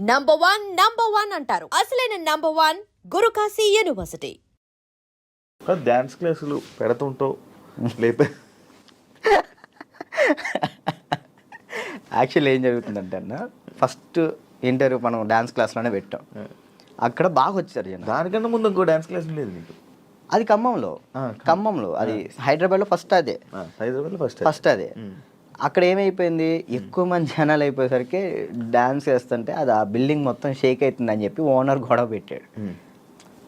Number one number one అంటారు. అసలైన number one Gurukashi university dance క్లాసులు పెడుతుంటావు లేపే యాక్చువల్లీ ఏం జరుగుతుందంటే అన్న ఫస్ట్ ఇంటర్వ్యూ మనం డ్యాన్స్ క్లాస్లోనే పెట్టాం. అక్కడ బాగా వచ్చారు జనం. దానికన్నా ముందు ఇంకో డ్యాన్స్ క్లాస్ ఉండేది నీకు? అది ఖమ్మంలో. ఖమ్మంలో. అది హైదరాబాద్లో ఫస్ట్ అదే. హైదరాబాద్లో ఫస్ట్ ఫస్ట్ అదే. అక్కడ ఏమైపోయింది? ఎక్కువ మంది జనాలు అయిపోయేసరికి డాన్స్ చేస్తుంటే అది ఆ బిల్డింగ్ మొత్తం షేక్ అవుతుంది అని చెప్పి ఓనర్ గొడవ పెట్టాడు.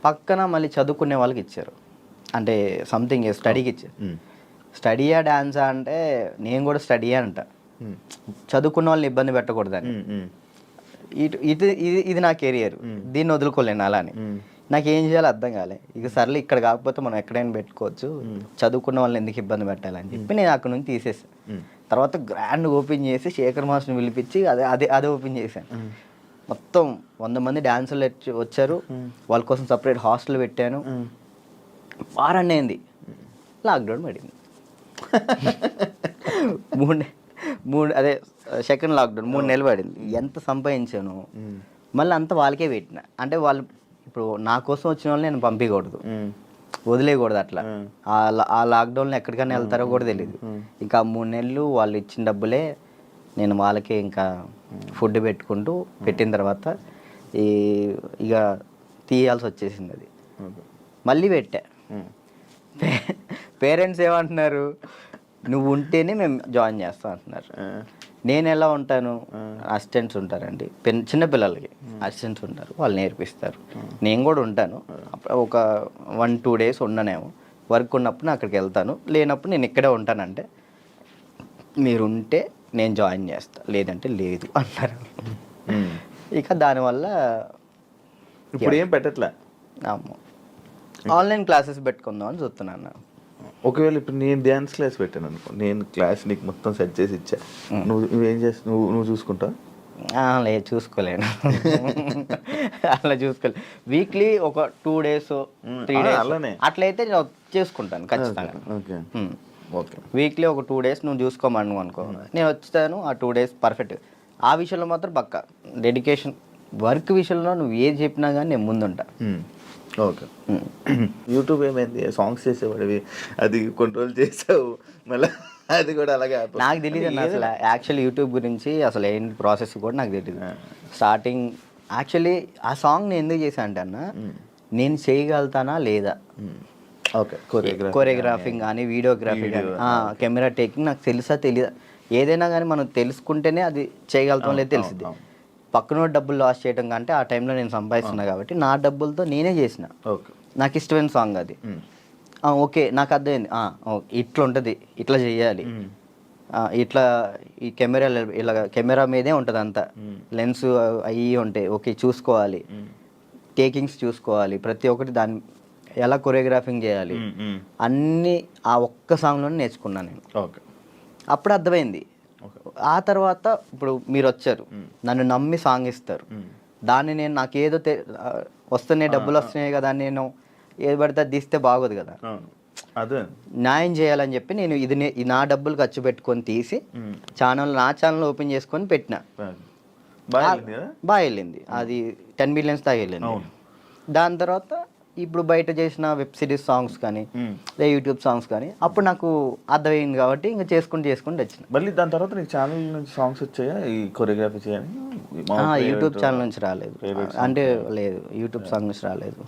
పక్కన మళ్ళీ చదువుకునే వాళ్ళకి ఇచ్చారు. అంటే సంథింగ్ స్టడీకి ఇచ్చారు. స్టడీయా డాన్సా అంటే నేను కూడా స్టడీయా అంట. చదువుకున్న వాళ్ళని ఇబ్బంది పెట్టకూడదని ఇటు ఇది ఇది ఇది నా కెరియర్ దీన్ని వదులుకోలేను అలానే నాకు ఏం చేయాలో అర్థం కాలే. ఇక సర్లే ఇక్కడ కాకపోతే మనం ఎక్కడైనా పెట్టుకోవచ్చు. చదువుకున్న వాళ్ళని ఎందుకు ఇబ్బంది పెట్టాలని చెప్పి నేను అక్కడ నుంచి తీసేసాను తర్వాత గ్రాండ్ ఓపెన్ చేసి శేఖర్ మాస్టర్ని పిలిపించి అదే అదే అదే ఓపెన్ చేశాను. మొత్తం వంద మంది డాన్సర్లు వచ్చి- వచ్చారు. వాళ్ళ కోసం సపరేట్ హాస్టల్ పెట్టాను. వారాన్ని అయింది. లాక్డౌన్ పడింది. మూడు మూడు అదే సెకండ్ లాక్డౌన్ మూడు నెలలు పడింది. ఎంత సంపాదించాను? మళ్ళీ అంతా వాళ్ళకే పెట్టిన. అంటే వాళ్ళు ఇప్పుడు నా కోసం వచ్చిన వాళ్ళని నేను పంపించకూడదు. వదిలేయకూడదు అట్లా. ఆ. లాక్డౌన్లో ఎక్కడికైనా వెళ్తారో కూడా తెలియదు ఇంకా మూడు నెలలు వాళ్ళు ఇచ్చిన డబ్బులే నేను వాళ్ళకే ఇంకా ఫుడ్ పెట్టుకుంటూ పెట్టిన తర్వాత ఈ ఇక తీయాల్సి వచ్చేసింది అది. మళ్ళీ పెట్టా. పేరెంట్స్ ఏమంటున్నారు? నువ్వు ఉంటేనే మేము జాయిన్ చేస్తాం అంటున్నారు. నేను ఎలా ఉంటాను? అసిస్టెంట్స్ ఉంటారండి. పెన్ చిన్న పిల్లలకి అసిస్టెంట్స్ ఉంటారు. వాళ్ళు నేర్పిస్తారు. నేను కూడా ఉంటాను. ఒక వన్ టూ డేస్ ఉండనేమో. వర్క్ ఉన్నప్పుడు నేను అక్కడికి వెళ్తాను. లేనప్పుడు నేను ఇక్కడే ఉంటానంటే మీరు ఉంటే నేను జాయిన్ చేస్తా. లేదంటే లేదు అన్నారు ఇక దానివల్ల ఇప్పుడు ఏం పెట్టట్లే? అమ్మో ఆన్లైన్ క్లాసెస్ పెట్టుకుందాం అని చూస్తున్నాను. ఒకవేళ ఇప్పుడు నేను డ్యాన్స్ క్లాస్ పెట్టాను అనుకో నేను క్లాస్ నీకు మొత్తం సెట్ చేసి ఇచ్చా. నువ్వు నువ్వేం చేస్తా నువ్వు నువ్వు చూసుకుంటా? లేదు చూసుకోలేను. అలా చూసుకోలేదు వీక్లీ ఒక టూ డేస్ త్రీ డేస్ అలానే. అట్లయితే నేను చేసుకుంటాను ఖచ్చితంగా. Okay okay. వీక్లీ ఒక టూ డేస్ నువ్వు చూసుకోమను అనుకో. నేను వచ్చాను ఆ టూ డేస్ పర్ఫెక్ట్ ఆ విషయంలో మాత్రం పక్క. డెడికేషన్ వర్క్ విషయంలో నువ్వు ఏది చెప్పినా కానీ నేను ముందుంటా. ఓకే. యూట్యూబ్ ఏమైంది? సాంగ్స్ చేసేవాడివి. అది కంట్రోల్ చేసావు. మళ్ళీ అది కూడా అలాగే. నాకు తెలియదు అన్న అసలు. యాక్చువల్ యూట్యూబ్ గురించి అసలు ఏంటి ప్రాసెస్ కూడా నాకు తెలియదు. స్టార్టింగ్ యాక్చువల్లీ ఆ సాంగ్ నేను ఎందుకు చేశా అంటే అన్న నేను చేయగలుగుతానా లేదా. ఓకే. కొరియోగ్రాఫీ కొరియోగ్రాఫింగ్ కానీ వీడియోగ్రఫీ కానీ. కెమెరా టేకింగ్ నాకు తెలుసా తెలియదా ఏదైనా కానీ మనం తెలుసుకుంటేనే అది చేయగలుగుతాం లేదు తెలిసింది పక్కన డబ్బులు లాస్ చేయడం కంటే ఆ టైంలో నేను సంపాదిస్తున్నా కాబట్టి నా డబ్బులతో నేనే చేసిన. ఓకే. నాకు ఇష్టమైన సాంగ్ అది. ఓకే నాకు అర్థమైంది. ఇట్లా ఉంటుంది ఇట్లా చేయాలి. ఇట్లా ఈ కెమెరా ఇలా కెమెరా మీదే ఉంటుంది అంతా. లెన్స్ అవి ఉంటాయి ఓకే చూసుకోవాలి. టేకింగ్స్ చూసుకోవాలి. ప్రతి ఒక్కటి దాని ఎలా కొరియోగ్రాఫింగ్ చేయాలి. అన్నీ ఆ ఒక్క సాంగ్లోనే నేర్చుకున్నాను నేను. ఓకే. అప్పుడు అర్థమైంది. ఆ తర్వాత ఇప్పుడు మీరు వచ్చారు నన్ను నమ్మి సాంగ్ ఇస్తారు. దాన్ని నేను నాకు ఏదో వస్తున్నాయి డబ్బులు వస్తున్నాయి కదా నేను ఏది పడితే అది తీస్తే బాగోదు కదా. అదే. న్యాయం చేయాలని చెప్పి నేను ఇది నే- డబ్బులు ఖర్చు పెట్టుకొని తీసి. ఛానల్ నా ఛానల్ ఓపెన్ చేసుకొని పెట్టిన. బాగా వెళ్ళింది అది టెన్ మిలియన్స్ దాకా వెళ్ళింది. దాని తర్వాత ఇప్పుడు బయట చేసిన వెబ్ సిరీస్ సాంగ్స్ కానీ. లేదా యూట్యూబ్ సాంగ్స్ కానీ అప్పుడు నాకు అర్థమైంది కాబట్టి ఇంకా చేసుకుంటూ చేసుకుంటూ వచ్చిన మళ్ళీ దాని తర్వాత నీకు ఛానల్ నుంచి సాంగ్స్ వచ్చాయా? ఈ కొరియోగ్రఫీ favorite- యూట్యూబ్ ఛానల్ నుంచి రాలేదు. అంటే లేదు యూట్యూబ్ సాంగ్ నుంచి రాలేదు.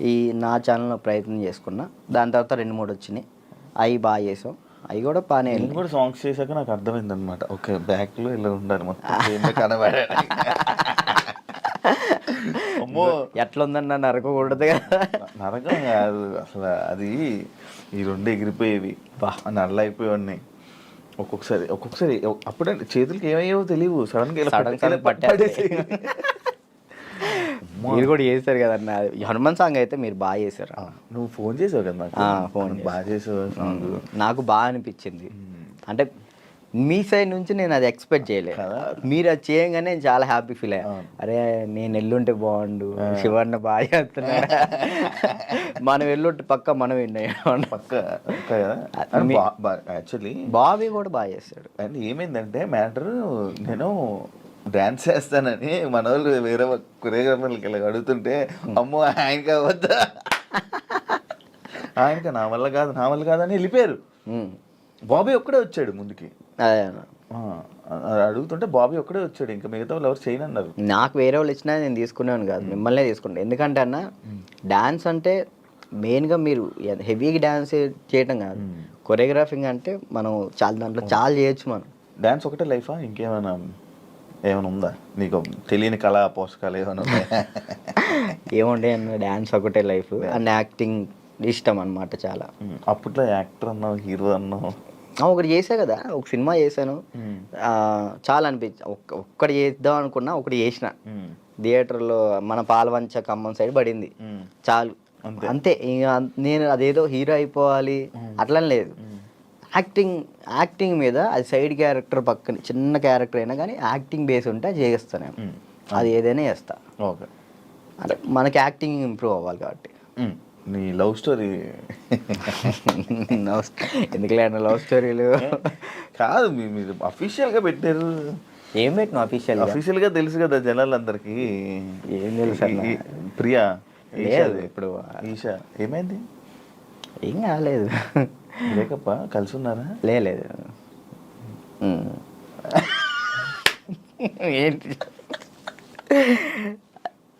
ఈ నా ఛానల్లో ప్రయత్నం చేసుకున్నా. దాని తర్వాత రెండు మూడు వచ్చినాయి. అవి బాగా చేసాం. అవి కూడా బాగానే వెళ్ళినాయి కూడా సాంగ్స్ చేశాక నాకు అర్థమైంది అనమాట ఓకే బ్యాక్లో ఇలా ఉండాలి మొత్తం కనబడాలి. అమ్మో. ఎట్లా ఉందన్న నరకకూడదు కదా? నరకం కాదు అసలు అది ఈ రెండు ఎగిరిపోయేవి. బా. నల్ల అయిపోయి ఒక్కొక్కసారి ఒక్కొక్కసారి అప్పుడే చేతులకి ఏమయ్యేవో తెలియవు సడన్గా. పట్టేసి. మీరు కూడా చేశారు కదన్న హనుమాన్ సాంగ్ అయితే మీరు బాగా చేశారు. నువ్వు ఫోన్ చేసావు కదా ఫోన్ బాగా చేసావు సాంగ్. నాకు బాగా అనిపించింది. అంటే మీ సైడ్ నుంచి నేను అది ఎక్స్పెక్ట్ చేయలేదు. మీరు అది చేయగానే నేను చాలా హ్యాపీ ఫీల్ అయ్యా. అరే నేను ఎల్లుంటే బాగుండు. శివన్న బాగా చేస్తున్నాడు. మనం ఎల్లుంటే పక్క మనం విన్నాం పక్క యాక్చువల్లీ బాబీ కూడా బాగా చేస్తాడు. అండ్ ఏమైందంటే మ్యాటర్ నేను డాన్స్ చేస్తానని మన వాళ్ళు వేరే కొరియోగ్రాఫర్లకి ఇలా అడుగుతుంటే అమ్మో ఆయనకి అవద్దా ఆయనకి నా వల్ల కాదు నా వల్ల కాదని వెళ్ళిపోయారు. ఉమ్. బాబీ ఒక్కడే వచ్చాడు ముందుకి. అదే అన్న. అడుగుతుంటే బాబీ ఒక్కడే వచ్చాడు. ఇంకా మిగతా వాళ్ళు ఎవరు చేయను అన్నారు నాకు వేరే వాళ్ళు ఇచ్చినా నేను తీసుకునేవాను కాదు. మిమ్మల్నే తీసుకుంటాను ఎందుకంటే అన్న డాన్స్ అంటే మెయిన్గా మీరు హెవీగా డాన్స్ చేయటం కాదు. కొరియోగ్రాఫింగ్ అంటే మనం చాలా దాంట్లో చాలా చేయొచ్చు మనం. డాన్స్ ఒకటే లైఫా? ఇంకేమైనా ఏమైనా ఉందా? నీకు తెలియని కళా పోషకాలు ఏమైనా ఏముండే అన్న డాన్స్ ఒకటే లైఫ్. అండ్ యాక్టింగ్ ఇష్టం అన్నమాట చాలా. అప్పట్లో యాక్టర్ అన్నావు హీరో అన్నావు. ఒకటి చేసా కదా ఒక సినిమా చేశాను. చాలా అనిపించి ఒక్క- ఒక్కటి చేద్దాం అనుకున్నా ఒకటి చేసిన. థియేటర్లో మన పాలవంచ ఖమ్మం సైడ్ పడింది. చాలు. అంతే. ఇక నేను అదేదో హీరో అయిపోవాలి. అట్లని లేదు. యాక్టింగ్ యాక్టింగ్ మీద అది సైడ్ క్యారెక్టర్ పక్కన చిన్న క్యారెక్టర్ అయినా కానీ యాక్టింగ్ బేస్ ఉంటే చేస్తాను అది ఏదైనా చేస్తా. ఓకే. అంటే మనకి యాక్టింగ్ ఇంప్రూవ్ అవ్వాలి కాబట్టి. నీ లవ్ స్టోరీ? ఎందుకులే అన్న లవ్ స్టోరీలు? కాదు మీ- మీరు అఫీషియల్గా పెట్టారు. ఏం పెట్టిన అఫీషియల్ అఫీషియల్గా తెలుసు కదా జనాలందరికీ. ఏం తెలుసు ప్రియా లేదు. ఇప్పుడు ఈషా ఏమైంది? ఏం కాలేదు. బ్రేకప్ కలిసి ఉన్నారా? లేదు. ఏంటి?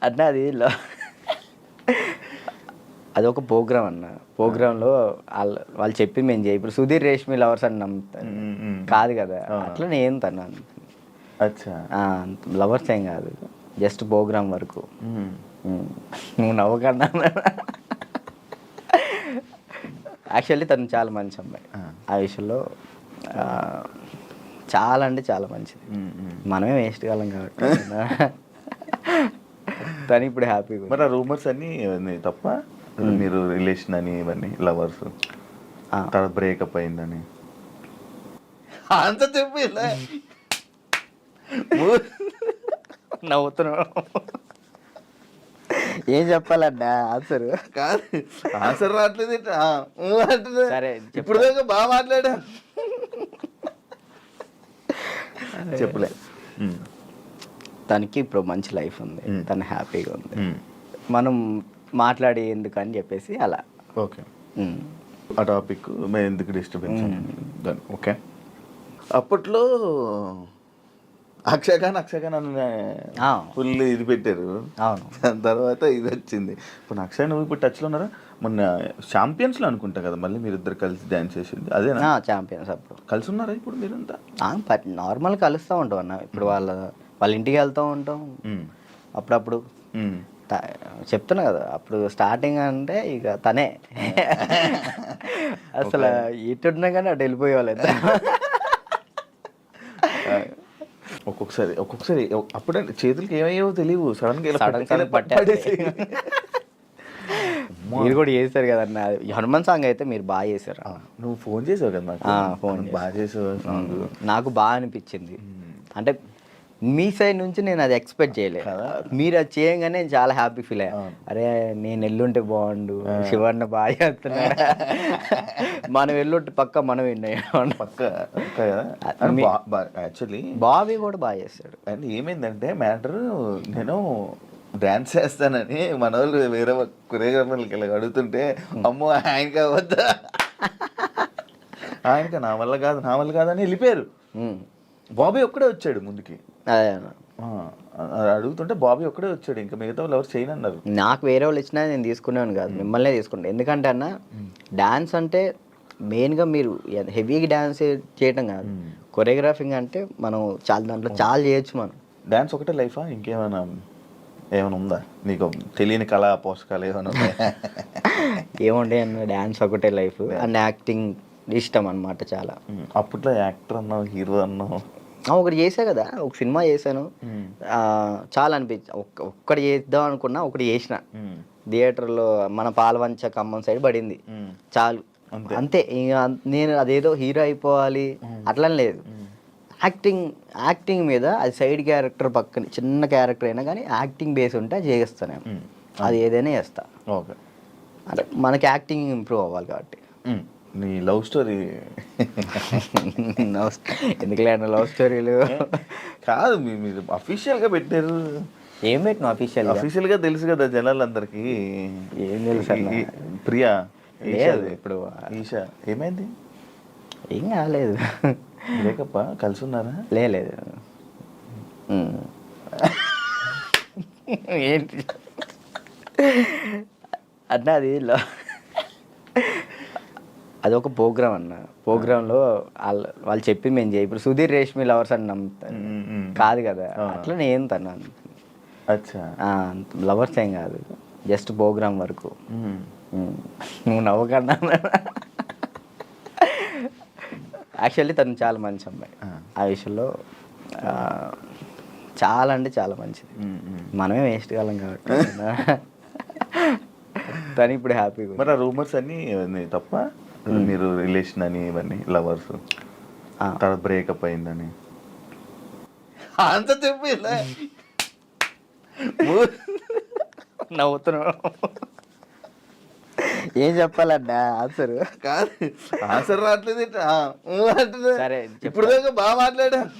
అన్న అది లో- అదొక ప్రోగ్రామ్ అన్న. ప్రోగ్రాంలో వాళ్ళు వాళ్ళు చెప్పి మేము చేయి. ఇప్పుడు సుధీర్ రేష్మి లవర్స్ అని ఉమ్. కాదు కదా. అట్లా నేను తను అచ్చా. లవర్స్ ఏం కాదు. జస్ట్ ప్రోగ్రామ్ వరకు. నువ్వు నవ్వకన్నా. యాక్చువల్లీ తను చాలా మంచి అమ్మాయి. ఆ. విషయంలో చాలా అంటే చాలా మంచిది. మనమే వేస్ట్ కాలం కాబట్టి. తను ఇప్పుడు హ్యాపీగా మరి ఆ రూమర్స్ అన్ని తప్ప? మీరు రిలేషన్ అని ఇవన్నీ లవర్స్ తర్వాత బ్రేకప్ అయిందని. అంత చెప్పు నవ్వుతున్నావు. ఏం చెప్పాలన్నా? ఆన్సర్ కాదు. ఆన్సర్ రావట్లేదు అంటున్నా. సరే. ఇప్పుడు దాకా బాగా మాట్లాడా చెప్పులే. ఉమ్, తనకి ఇప్పుడు మంచి లైఫ్ ఉంది. మ్మ్. తను హ్యాపీగా ఉంది. మనం మాట్లాడి ఎందుకు అని చెప్పేసి అలా. ఓకే. ఆ టాపిక్ మేము ఎందుకు డిస్టర్బెన్స్ ఓకే. అప్పట్లో ఖాన్ అన్న ఆ. ఫుల్ ఇది పెట్టారు. అవును. దాని తర్వాత ఇది వచ్చింది. ఇప్పుడు అక్షయ్ నువ్వు ఇప్పుడు టచ్లో ఉన్నారా? మొన్న ఛాంపియన్స్లో అనుకుంటా కదా మళ్ళీ మీరు ఇద్దరు కలిసి డ్యాన్స్ చేసింది. అదేనా? ఛాంపియన్స్ అప్పుడు. కలిసి ఉన్నారా ఇప్పుడు మీరంతా? నార్మల్ కలుస్తూ ఉంటాం అన్న. ఇప్పుడు వాళ్ళ వాళ్ళ ఇంటికి వెళ్తూ ఉంటాం. అప్పుడప్పుడు. చెప్తున్నా కదా అప్పుడు స్టార్టింగ్ అంటే ఇక తనే. అసలు ఇటున్నా కానీ అటు వెళ్ళిపోయేవాళ్ళు. ఒక్కొక్కసారి ఒక్కొక్కసారి అప్పుడే చేతులకి ఏమయ్యేవో తెలియవు. సడన్గా. పట్టేసి. మీరు కూడా చేస్తారు కదన్న హనుమాన్ సాంగ్ అయితే మీరు బాగా చేశారు. నువ్వు ఫోన్ చేసావు కదా ఫోన్ బాగా చేసావు నాకు బాగా అనిపించింది. అంటే మీ సైడ్ నుంచి నేను అది ఎక్స్పెక్ట్ చేయలేదు కదా? మీరు అది చేయంగానే నేను చాలా హ్యాపీ ఫీల్ అయ్యా. అరే నేను ఎల్లుంటే బాగుండు. శివన్న బాగా చేస్తున్నాడు. మనం ఎల్లుంటే పక్క మనం విన్నాం పక్క యాక్చువల్లీ బాబీ కూడా బాగా చేస్తాడు. అండ్ ఏమైందంటే మ్యాటర్ నేను డాన్స్ చేస్తానని మన వాళ్ళు వేరే కొరియోగ్రాఫర్లకి ఇలా అడుగుతుంటే అమ్మో ఆయనకి అవద్దా ఆయనకి నా వల్ల కాదు నా వల్ల కాదని వెళ్ళిపోయారు. బాబీ ఒక్కడే వచ్చాడు ముందుకి. అడుగుతుంటే బాబీ ఒక్కడే వచ్చాడు. ఇంకా మిగతా వాళ్ళు ఎవరు చేయను అన్నారు నాకు వేరే వాళ్ళు ఇచ్చినా నేను తీసుకునేవాను కాదు. మిమ్మల్నే తీసుకుంటాను ఎందుకంటే అన్న డాన్స్ అంటే మెయిన్గా మీరు హెవీగా డాన్స్ చేయటం కాదు. కొరియోగ్రాఫింగ్ అంటే మనం చాలా దాంట్లో చాలా చేయొచ్చు మనం. డాన్స్ ఒకటే లైఫా? ఇంకేమైనా ఏమైనా ఉందా? నీకు తెలియని కళా పోషకాలు ఏమైనా ఏముండే అన్న డాన్స్ ఒకటే లైఫ్. అండ్ యాక్టింగ్ ఇష్టం అన్నమాట చాలా. అప్పట్లో యాక్టర్ అన్నావు హీరో అన్నావు. ఒకటి చేసా కదా. ఒక సినిమా చేశాను. చాలా అనిపించి ఒక్క- ఒక్కటి చేద్దాం అనుకున్నా ఒకటి చేసిన. థియేటర్లో మన పాలవంచ ఖమ్మం సైడ్ పడింది. చాలు. అంతే. నేను అదేదో హీరో అయిపోవాలి. అట్లని లేదు. యాక్టింగ్ యాక్టింగ్ మీద అది సైడ్ క్యారెక్టర్ పక్కన చిన్న క్యారెక్టర్ అయినా కానీ యాక్టింగ్ బేస్ ఉంటే అది చేస్తాను అది ఏదైనా చేస్తా. ఓకే. అంటే మనకి యాక్టింగ్ ఇంప్రూవ్ అవ్వాలి కాబట్టి. నీ లవ్ స్టోరీ? ఎందుకులే అన్న లవ్ స్టోరీలు? కాదు మీ- మీరు అఫీషియల్గా పెట్టారు. ఏం పెట్టిన అఫీషియల్ అఫీషియల్గా తెలుసు కదా జనాలందరికీ. ఏం తెలుసు ప్రియా లేదు. ఇప్పుడు ఈషా ఏమైంది? ఏం కాలేదు. బ్రేకప్ కలిసి ఉన్నారా లేదు. ఏంటి? అన్న అది ఒక ప్రోగ్రామ్ అన్న. ప్రోగ్రాంలో వాళ్ళు వాళ్ళు చెప్పి మేము చేయి. ఇప్పుడు సుధీర్ రేష్మి లవర్స్ అని నమ్ముతాను. కాదు కదా. అట్లా నేను తను అచ్చా. లవర్స్ ఏం కాదు. జస్ట్ ప్రోగ్రామ్ వరకు. నువ్వు నవ్వకన్నా. యాక్చువల్లీ తను చాలా మంచి అమ్మాయి. ఆ. విషయంలో చాలా అంటే చాలా మంచిది. మనమే వేస్ట్ కాలం కాబట్టి. తను ఇప్పుడు హ్యాపీగా మరి రూమర్స్ అన్ని తప్ప? మీరు రిలేషన్ అని ఇవన్నీ లవర్స్ తర్వాత బ్రేకప్ అయిందని. అంత చెప్పి నవ్వుతున్నావు ఏం చెప్పాలన్నా? ఆన్సర్ కాదు. ఆన్సర్ రావట్లేదు. సరే. ఇప్పుడు దాకా బాగా మాట్లాడా?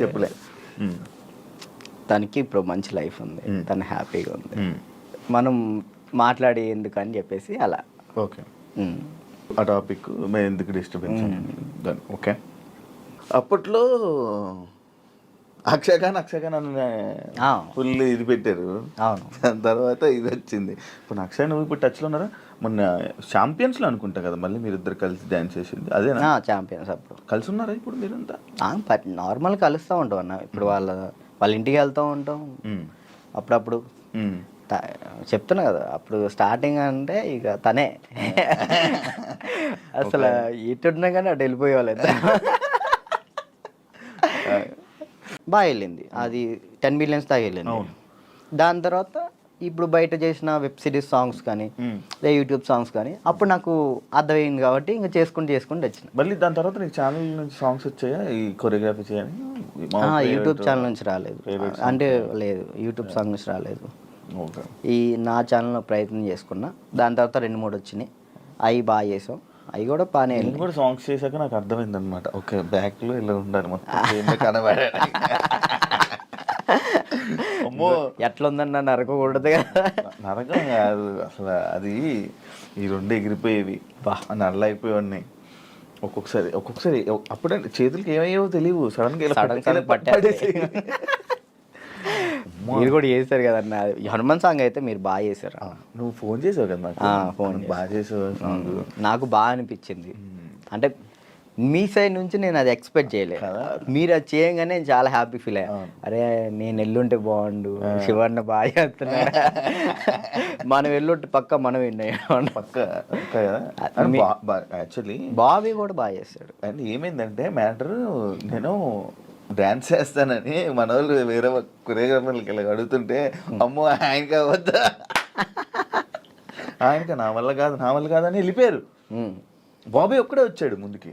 చెప్పులే. తనకి ఇప్పుడు మంచి లైఫ్ ఉంది. తను హ్యాపీగా ఉంది. మనం మాట్లాడి ఎందుకు అని చెప్పేసి అలా. ఓకే. ఆ టాపిక్ మేము ఎందుకు డిస్టర్బెన్స్ దాని ఓకే. అప్పట్లో ఖాన్ అన్న ఆ. ఫుల్ ఇది పెట్టారు. అవును. దాని తర్వాత ఇది వచ్చింది. ఇప్పుడు అక్షయ్ నువ్వు ఇప్పుడు టచ్లో ఉన్నారా? మొన్న ఛాంపియన్స్లో అనుకుంటా కదా మళ్ళీ మీరు ఇద్దరు కలిసి డ్యాన్స్ చేసింది. అదేనా? ఛాంపియన్స్ అప్పుడు. కలిసి ఉన్నారా ఇప్పుడు మీరంతా? నార్మల్ కలుస్తూ ఉంటాం అన్న. ఇప్పుడు వాళ్ళ వాళ్ళ ఇంటికి వెళ్తూ ఉంటాం. అప్పుడప్పుడు. చెప్తున్నా కదా అప్పుడు స్టార్టింగ్ అంటే ఇక తనే. అసలు ఇటున్నా కానీ అటు వెళ్ళిపోయేవాళ్ళు. బాగా వెళ్ళింది. అది టెన్ మిలియన్స్ దాకా వెళ్ళింది. దాని తర్వాత ఇప్పుడు బయట చేసిన వెబ్ సిరీస్ సాంగ్స్ కానీ. లేదా యూట్యూబ్ సాంగ్స్ కానీ అప్పుడు నాకు అర్థమైంది కాబట్టి ఇంకా చేసుకుంటూ చేసుకుంటూ వచ్చిన. మళ్ళీ దాని తర్వాత నీకు ఛానల్ నుంచి సాంగ్స్ వచ్చాయా? ఈ కొరియోగ్రఫీ చేయని? favorite- యూట్యూబ్ ఛానల్ నుంచి రాలేదు. అంటే లేదు యూట్యూబ్ సాంగ్ నుంచి రాలేదు. ఈ నా ఛానల్లో ప్రయత్నం చేసుకున్నా. దాని తర్వాత రెండు మూడు వచ్చినాయి. అవి బాగా చేసాం. అవి కూడా బాగానే నేను కూడా సాంగ్స్ చేశాక నాకు అర్థమైంది అనమాట ఓకే బ్యాక్లో ఇలా ఉండాలి మొత్తం. దేంట్లో కనబడాలి అమ్మో. ఎట్లుందన్న నరకకూడదు కదా. నరకం కాదు. అసలు అది ఈ రెండు ఎగిరిపోయేవి. బా. నల్ల అయిపోయేవాడిని ఒక్కొక్కసారి ఒక్కొక్కసారి అప్పుడే చేతులకి ఏమయ్యేవో తెలియవు సడన్గా ఇలా sudden పట్టేస్తాయి. పట్టేసి. మీరు కూడా చేశారు కదన్న. హనుమాన్ సాంగ్ అయితే మీరు బాగా చేశారు. నువ్వు ఫోన్ చేసావు కదా ఫోన్ బాగా చేసావు నాకు బాగా అనిపించింది. అంటే మీ సైడ్ నుంచి నేను అది ఎక్స్పెక్ట్ చేయలేదు కదా? మీరు అది చేయగానే చాలా హ్యాపీ ఫీల్ అయ్యా. అరే నేను ఎల్లుంటే బాగుండు. శివన్న బాగా చేస్తున్నాడు. మనం ఎల్లుంటే పక్క మనం పక్క యాక్చువల్లీ బాబీ కూడా బాగా చేస్తాడు. అండ్ ఏమైందంటే మ్యాటర్ నేను డాన్స్ చేస్తానని మన వాళ్ళు వేరే కొరియోగ్రాఫర్లకి ఇలా అడుగుతుంటే అమ్మో ఆయన కావద్దా ఆయనక నా వల్ల కాదు నా వల్ల కాదని వెళ్ళిపోయారు. బాబీ ఒక్కడే వచ్చాడు ముందుకి.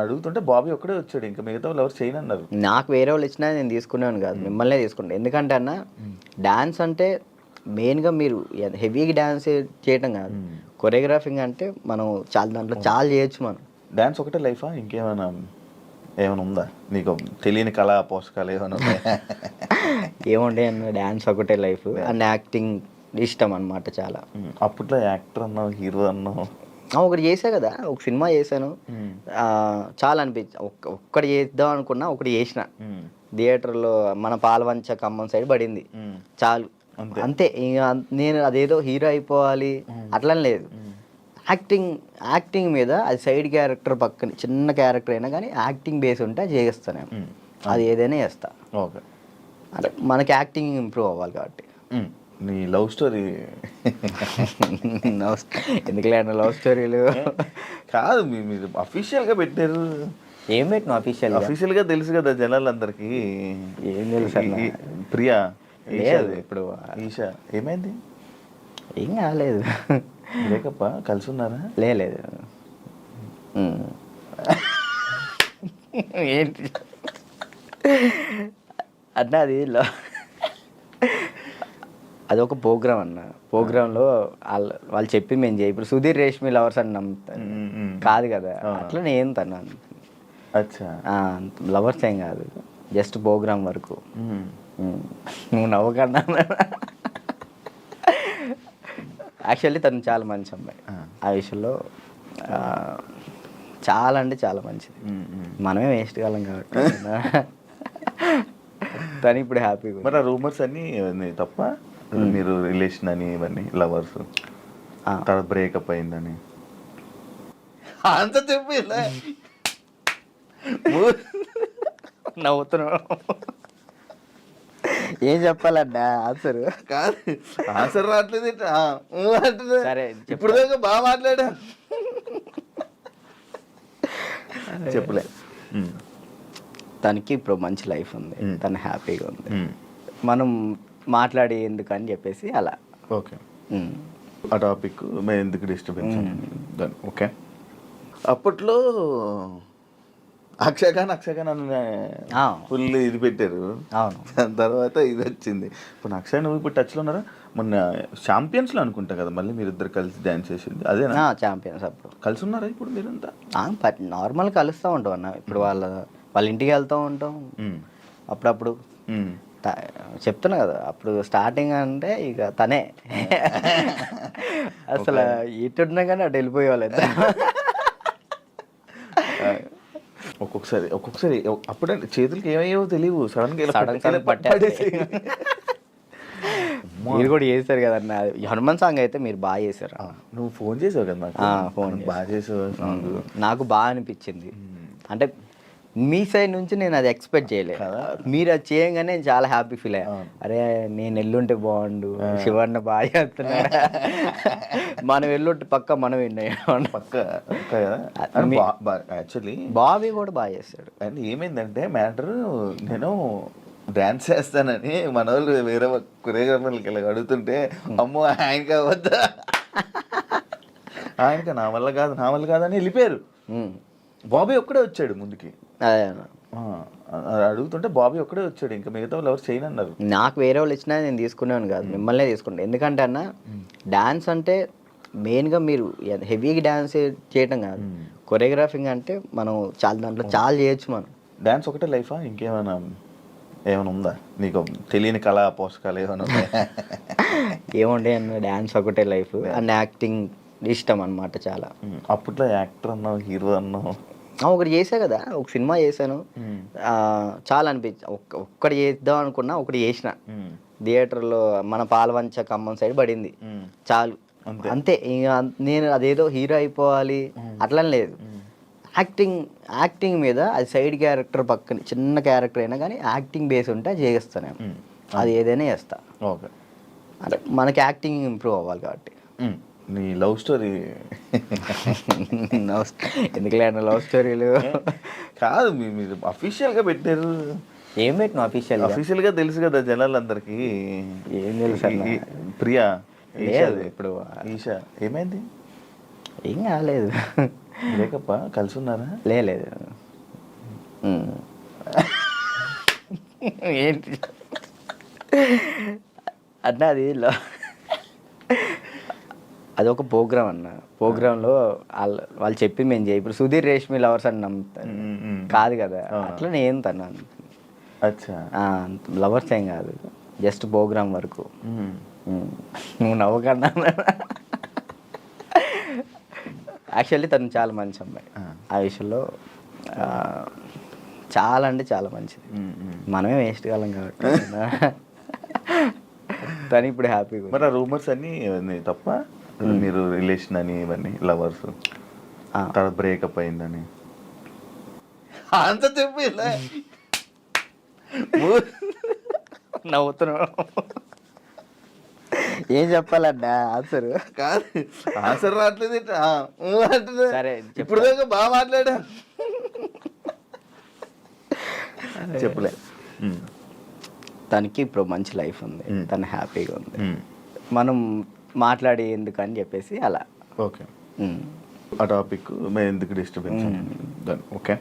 అడుగుతుంటే బాబీ ఒక్కడే వచ్చాడు ఇంకా మిగతా వాళ్ళు ఎవరు చేయను అన్నారు నాకు వేరే వాళ్ళు ఇచ్చినా నేను తీసుకునేవాను కాదు మిమ్మల్నే తీసుకుంటాను ఎందుకంటే అన్న డాన్స్ అంటే మెయిన్గా మీరు హెవీగా డాన్స్ చేయటం కాదు. కొరియోగ్రాఫింగ్ అంటే మనం చాలా దాంట్లో చాలా చేయొచ్చు మనం. డాన్స్ ఒకటే లైఫా? ఇంకేమైనా ఏమైనా ఉందా నీకు తెలియని కళా పోషకాలు ఏమైనా ఉన్నాయా ఏముండే అన్న డాన్స్ ఒకటే లైఫ్. అండ్ యాక్టింగ్ ఇష్టం అన్నమాట చాలా. అప్పట్లో యాక్టర్ అన్నావు హీరో అన్నావు? ఒకటి చేసా కదా ఒక సినిమా చేశాను. చాలా అనిపించి ఒక్క ఒక్కటి చేద్దాం అనుకున్నా ఒకటి చేసిన. థియేటర్లో మన పాలవంచ ఖమ్మం సైడ్ పడింది. చాలు. అంతే. అంతే. ఇక నేను అదేదో హీరో అయిపోవాలి. అట్లని లేదు. యాక్టింగ్ యాక్టింగ్ మీద అది సైడ్ క్యారెక్టర్ పక్కన చిన్న క్యారెక్టర్ అయినా కానీ యాక్టింగ్ బేస్ ఉంటే చేస్తాను నేను. అది ఏదైనా చేస్తా. ఓకే. అంటే మనకి యాక్టింగ్ ఇంప్రూవ్ అవ్వాలి కాబట్టి. నీ లవ్ స్టోరీ. ఎందుకులే అన్న లవ్ స్టోరీలు? కాదు మీరు అఫీషియల్గా పెట్టారు. ఏం పెట్టిన అఫీషియల్ అఫీషియల్గా తెలుసు కదా జనాలందరికీ. ఏం తెలుసు ప్రియా లేదు. ఇప్పుడు ఈషా ఏమైంది? ఏం కాలేదు. బ్రేకప్ కలిసి ఉన్నారా? లేదు. ఏంటి? అన్న అది లో- అది ఒక ప్రోగ్రామ్ అన్న. ప్రోగ్రాంలో వాళ్ళు వాళ్ళు చెప్పి మేము చేయ. ఇప్పుడు సుధీర్ రేష్మి లవర్స్ అని మ్మ్. కాదు కదా. అట్లా నేను తను అచ్చా. లవర్స్ ఏం కాదు. జస్ట్ ప్రోగ్రామ్ వరకు. నువ్వు నవ్వకన్నా యాక్చువల్లీ తను చాలా మంచి అమ్మాయి. ఆ. విషయంలో చాలా అంటే చాలా మంచిది. మనమే వేస్ట్ కాలం కాబట్టి. తను ఇప్పుడు హ్యాపీగా మరి ఆ రూమర్స్ అన్ని తప్ప? మీరు రిలేషన్ అని ఇవన్నీ లవర్స్ తర్వాత బ్రేకప్ అయిందని. అంత చెప్పి నవ్వుతున్నావు. ఏం చెప్పాలన్నా? ఆన్సర్. కాదు. ఆన్సర్ రావట్లేదు. సరే. ఇప్పుడు దాకా బాగా మాట్లాడా చెప్పలే. తనకి ఇప్పుడు మంచి లైఫ్ ఉంది. తను హ్యాపీగా ఉంది. మనం మాట్లాడి ఎందుకు అని చెప్పేసి అలా. ఓకే. ఆ టాపిక్ మేము ఎందుకు డిస్టర్బెన్స్ ఓకే. అప్పట్లో అక్షయ్ ఖాన్ అని. ఫుల్ ఇది పెట్టారు. అవును. దాని తర్వాత ఇది వచ్చింది. ఇప్పుడు అక్షయ్ నువ్వు ఇప్పుడు టచ్లో ఉన్నారా? మొన్న ఛాంపియన్స్లో అనుకుంటా కదా మళ్ళీ మీరు ఇద్దరు కలిసి డ్యాన్స్ చేసింది. అదేనా? ఛాంపియన్స్ అప్పుడు. కలిసి ఉన్నారా ఇప్పుడు మీరంతా? నార్మల్ కలుస్తూ ఉంటాం అన్న. ఇప్పుడు వాళ్ళ వాళ్ళ ఇంటికి వెళ్తూ ఉంటాం. అప్పుడప్పుడు. చెప్తున్నా కదా అప్పుడు స్టార్టింగ్ అంటే ఇక తనే. అసలు ఎటున్నా కానీ అటు వెళ్ళిపోయేవాళ్ళు. ఒక్కొక్కసారి ఒక్కొక్కసారి అప్పుడే చేతులకి ఏమయ్యేవో తెలియవు సడన్గా. పట్టేసి. మీరు కూడా చేశారు కదన్న. హనుమాన్ సాంగ్ అయితే మీరు బాగా చేశారు. నువ్వు ఫోన్ చేసావు కదా ఫోన్ బాగా చేసావు సాంగ్. నాకు బాగా అనిపించింది. అంటే మీ సైడ్ నుంచి నేను అది ఎక్స్పెక్ట్ చేయలేదు. మీరు అది చేయగానే నేను చాలా హ్యాపీ ఫీల్ అయ్యా. అరే నేను ఎల్లుంటే బాగుండు. శివన్న బాగా చేస్తున్నాడు. మనం ఎల్లుంటే పక్క మనం విన్నాం పక్క యాక్చువల్లీ బాబీ కూడా బాగా చేస్తాడు. అండ్ ఏమైందంటే మ్యాటర్ నేను డాన్స్ చేస్తానని మన వాళ్ళు వేరే కొరియోగ్రాఫర్లకి ఇలా అడుగుతుంటే అమ్మో ఆయనకి అవద్దా ఆయనకి నా వల్ల కాదు నా వల్ల కాదని వెళ్ళిపోయారు. ఉమ్. బాబీ ఒక్కడే వచ్చాడు ముందుకి. అడుగుతుంటే బాబీ ఒక్కడే వచ్చాడు ఇంకా మిగతా వాళ్ళు ఎవరు చేయను అన్నారు నాకు వేరే వాళ్ళు ఇచ్చినా నేను తీసుకునేవాను కాదు మిమ్మల్నే తీసుకుంటాను ఎందుకంటే అన్న డాన్స్ అంటే మెయిన్గా మీరు హెవీగా డాన్స్ చేయటం కాదు. కొరియోగ్రాఫింగ్ అంటే మనం చాలా దాంట్లో చాలా చేయొచ్చు మనం. డాన్స్ ఒకటే లైఫా? ఇంకేమైనా ఏమైనా ఉందా? నీకు తెలియని కళా పోషకాలు ఏమైనా ఏముండే అన్న డాన్స్ ఒకటే లైఫ్. అండ్ యాక్టింగ్ ఇష్టం అన్నమాట చాలా. అప్పట్లో యాక్టర్ అన్నావు హీరో అన్నావు. ఒకటి చేసా కదా ఒక సినిమా చేశాను. చాలా అనిపించి ఒక్క- ఒక్కటి చేద్దాం అనుకున్నా ఒకటి చేసిన. థియేటర్లో మన పాలవంచ ఖమ్మం సైడ్ పడింది. చాలు. అంతే. ఇక నేను అదేదో హీరో అయిపోవాలి. అట్లా లేదు. యాక్టింగ్ యాక్టింగ్ మీద అది సైడ్ క్యారెక్టర్ పక్కన చిన్న క్యారెక్టర్ అయినా కానీ యాక్టింగ్ బేస్ ఉంటే చేస్తాను అది ఏదైనా చేస్తా. ఓకే. అంటే మనకి యాక్టింగ్ ఇంప్రూవ్ అవ్వాలి కాబట్టి. నీ లవ్ స్టోరీ? ఎందుకులే అన్న లవ్ స్టోరీలు? కాదు మీ- మీరు అఫీషియల్గా పెట్టారు. ఏం పెట్టిన అఫీషియల్ అఫీషియల్గా తెలుసు కదా జనాలందరికీ. ఏం తెలుసు ప్రియా లేదు. ఇప్పుడు ఈషా ఏమైంది? ఏం కాలేదు. బ్రేకప్ కలిసి ఉన్నారా? లేదు. ఏంటి? అన్న అది ఒక ప్రోగ్రామ్ అన్న. ప్రోగ్రాంలో వాళ్ళు వాళ్ళు చెప్పి మేము చేయ. ఇప్పుడు సుధీర్ రేష్మి లవర్స్ అని ఉమ్. కాదు కదా. అట్లా నేను తను అచ్చా. లవర్స్ ఏం కాదు. జస్ట్ ప్రోగ్రామ్ వరకు. నువ్వు నవ్వకన్నా. యాక్చువల్లీ తను చాలా మంచి అమ్మాయి. ఆ. విషయంలో చాలా అంటే చాలా మంచిది. మనమే వేస్ట్ కాలం కాబట్టి. తను ఇప్పుడు హ్యాపీగా మరి ఆ రూమర్స్ అన్ని తప్ప? మీరు రిలేషన్ అని ఇవన్నీ లవర్స్ తర్వాత బ్రేకప్ అయిందని. అంత చెప్పి నవ్వుతున్నావు. ఏం చెప్పాలన్నా? ఆన్సర్ కాదు. ఆన్సర్ రావట్లేదు అంటున్నా. సరే. ఇప్పుడు దాకా బాగా మాట్లాడా చెప్పలే. తనకి ఇప్పుడు మంచి లైఫ్ ఉంది. మ్మ్. తను హ్యాపీగా ఉంది. ఉమ్, మనం మాట్లాడి ఎందుకు అని చెప్పేసి అలా. ఓకే. ఆ టాపిక్ మేము ఎందుకు డిస్టర్బెన్స్ దాని ఓకే.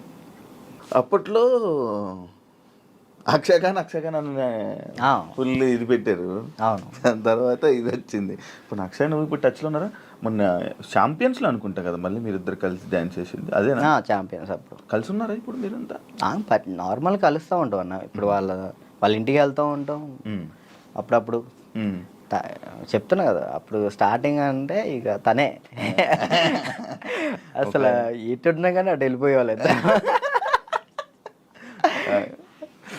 అప్పట్లో అక్షయ్ ఖాన్ అని. ఫుల్ ఇది పెట్టారు. అవును. దాని తర్వాత ఇది వచ్చింది. ఇప్పుడు అక్షయ్ నువ్వు ఇప్పుడు టచ్లో ఉన్నారా? మొన్న ఛాంపియన్స్లో అనుకుంటా కదా మళ్ళీ మీరు ఇద్దరు కలిసి డ్యాన్స్ చేసింది. అదేనా? ఛాంపియన్స్ అప్పుడు. కలిసి ఉన్నారా ఇప్పుడు మీరంతా? నార్మల్ కలుస్తూ ఉంటాం అన్న. ఇప్పుడు వాళ్ళ వాళ్ళ ఇంటికి వెళ్తూ ఉంటాం. అప్పుడప్పుడు. చెప్తున్నా కదా అప్పుడు స్టార్టింగ్ అంటే ఇక తనే. అసలు ఇటున్నా కానీ అటు వెళ్ళిపోయేవాళ్ళు